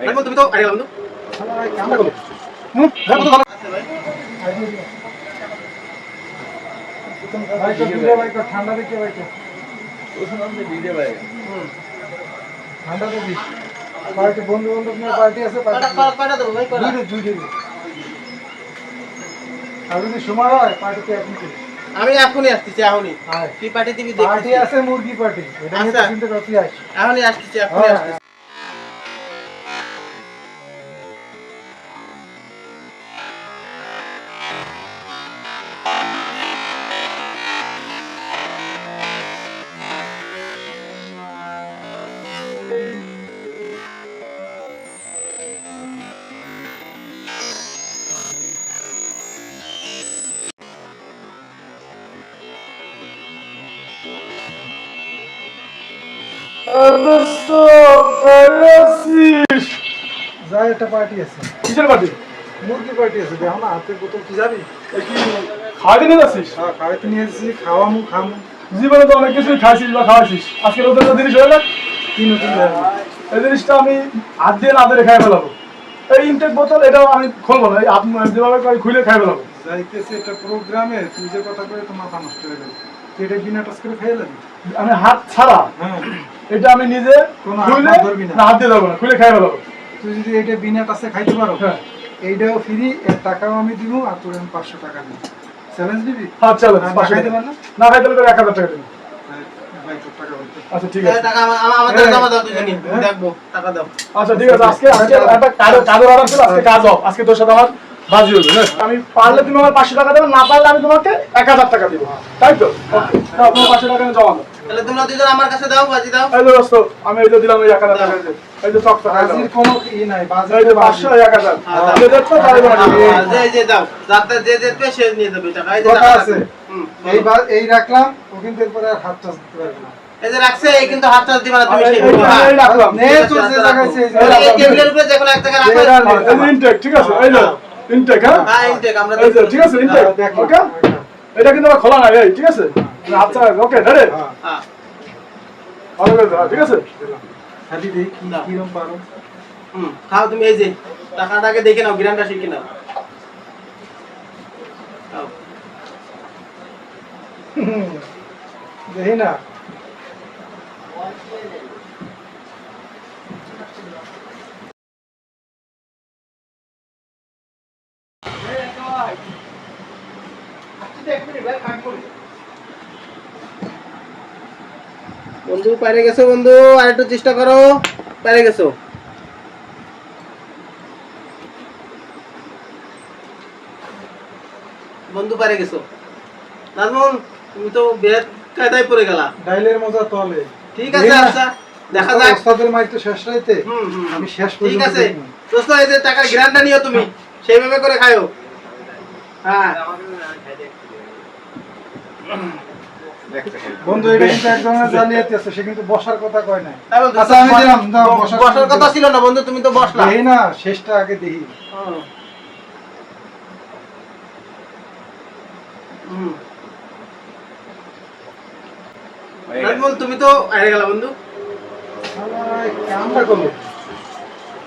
নাজমুল তুমি তো আরে বন্ধু। ঠান্ডা দেখে ঠান্ডা দেখি পার্টি বন্ধু বান্ধব নিয়ে পার্টি আছে যদি সময় হয় পার্টিতে এখন আমি এখনই আসতেছি এখনই। কি পার্টি দিবি পার্টি আছে মুরগি পার্টি। এটা নিয়ে আচ্ছা। চিন্তা করতে আস এখনই আসতেছি এখনই হ্যাঁ। আসতেছি। যাই একটা পার্টি আছে। কিসের পার্টি মুরগি পার্টি আছে দেখো না হাতে বোতল কি যাবি কি খাওয়াতে নিয়ে যাচ্ছিস? হ্যাঁ নিয়ে খাওয়ামু খামু। জীবনে তো অনেক কিছুই খাইছিস বা খাওয়াইছিস। আজকে নতুন জিনিস হয়ে যাক কি নতুন এই জিনিসটা আমি হাত দিয়ে না ধরে খাই ফেলাবো। এই ইনটেক বোতল এটাও আমি খুলবো না হাত যেভাবে করে খুলে খাই ফেলাবো। যাইতেছে একটা প্রোগ্রামে তুই যে কথা করে তো মাথা নষ্ট হয়ে গেল। এটা বিনা টাচ করে আমি হাত ছাড়া হ্যাঁ। এটা আমি নিজে কোনো খুলে হাত না। না, হাত দিয়ে যাব না খুলে খাই ফেলাবো। তুই যদি এটা বিনা টাচে খাইতে পারো হ্যাঁ। এইটাও ফ্রি এর টাকাও আমি দিব আর তোর আমি পাঁচশো টাকা দিব। চ্যালেঞ্জ দিবি? না, না খাইতে পারলে? না খাইতে পারলে এক হাজার টাকা হ্যাঁ, টাকা আচ্ছা ঠিক আছে। টাকা আমা- আমা- আমাদের হ্যাঁ। জমা দাও দুজনই হ্যাঁ। দেখব টাকা দাও। আচ্ছা ঠিক আছে আজকে আজকে একটা কাজ কাজের অর্ডার ছিল আজকে কাজ হোক আজকে তোর সাথে আমার বাজি হবে হ্যাঁ? আমি পারলে তুমি আমার পাঁচশো টাকা দেবে না পারলে আমি তোমাকে এক হাজার টাকা দিব। তাই তো? তোমার পাঁচশো টাকা জমা দাও তাহলে তোমরা দুজন আমার কাছে দাও বাজি দাও এই দোস্ত আমি এই যে দিলাম এই টাকা এই যে, এই যে টাকা বাজির কোনো ই নাই বাজির এই যে তো পাঁচশো বাজি। এই এক হাজার হ্যাঁ, যে তাহলে। যে যে দাও যাতে যে সে নিয়ে যাবে টাকা এই যে টাকা আছে। হুম, এই রাখলাম ও কিন্তু এরপরে আর হাত টাচ পারবে না এই যে রাখছে এই কিন্তু হাত টাচ দিবা না তুমি সেই এই- হ্যাঁ। নে তোর যে আছে, এই যে। টেবিলের উপরে যে কোনো এক জায়গায় রাখো হ্যাঁ, এই ইনটেক ঠিক আছে এই যে ইনটেক হ্যাঁ হ্যাঁ ইনটেক আমরা যে। ঠিক আছে ইনটেক হ্যাঁ, ওকে এটা কিন্তু আমার খোলা নাই এই ঠিক আছে? আচ্ছা ওকে হ্যাঁ, হ্যাঁ। ঠিক আছে? পারো? হুম খাও তুমি এই যে টাকাটাকে দেখে নাও গ্রামটা শিখে নাও। দেখি না। বন্ধু পারে গেছো বন্ধু আর একটু চেষ্টা করো। পারে গেছো। বন্ধু পারে গেছো। নাজমুল তুমি তো বেদ কায়দায় পড়ে গেলা। ডাইলের মজা তলে। ঠিক আছে আচ্ছা দেখা যাক। ওস্তাদের মাইর তো শেষ রাইতে। আমি শেষ ঠিক আছে। দোস্ত এই যে টাকার গ্রান্টটা নিও তুমি। সেইভাবে করে খায়ো হ্যাঁ। বন্ধু এটা কিন্তু এক ধরনের জালিয়াতি আছে সে কিন্তু বসার কথা কয় নাই। আচ্ছা আমি দিলাম বসার কথা ছিল। না বন্ধু তুমি তো বসলা। দেখি না শেষটা আগে দেখি। তুমি তো হেরে গেলা বন্ধু। কামটা করল।